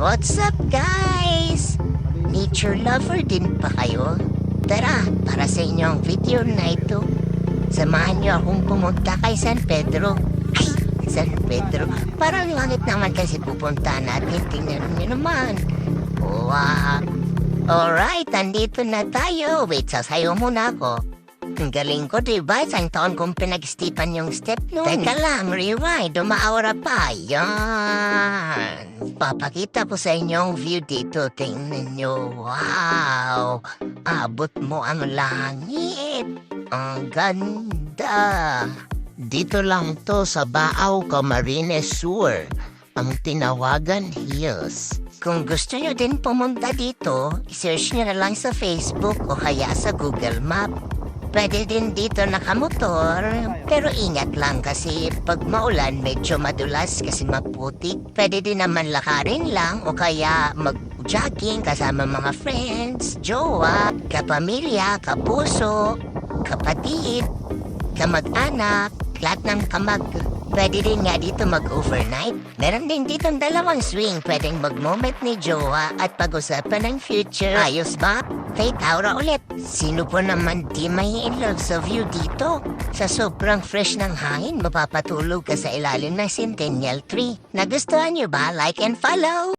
What's up guys? Nature lover din pa kayo? Tara, para sa inyong video na ito, samahan niyo akong pumunta kay San Pedro. Ay, San Pedro. Parang langit naman kasi pupunta natin. Tingnan niyo naman. Wow. Alright, andito na tayo. Wait, sasayo muna ako. Ang galing ko, diba? Isang taon kong pinag-stipan yung step nun. Teka lang, rewind. Umaawara pa. Yan. Papakita ko sa inyo ang view dito. Tingnan nyo. Wow. Abot mo ang langit. Ang ganda. Dito lang to sa Baaw, Camarines Sur. Ang tinawagan Hills. Kung gusto nyo din pumunta dito, search nyo na lang sa Facebook o kaya sa Google Map. Pwede din dito nakamotor, pero ingat lang kasi pag maulan medyo madulas kasi maputik. Pwede din naman lakarin lang o kaya mag-jogging kasama mga friends, jowa, kapamilya, kapuso, kapatid, kamag-anak, lahat ng kamag. Pwede din nga dito mag-overnight. Meron din ditong dalawang swing. Pwedeng mag-moment ni Jowa at pag-usapan ng future. Ayos ba? Kay Taura ulit. Sino po naman di may in love sa view dito? Sa sobrang fresh ng hangin, mapapatulog ka sa ilalim ng Centennial Tree. Nagustuhan niyo ba? Like and follow!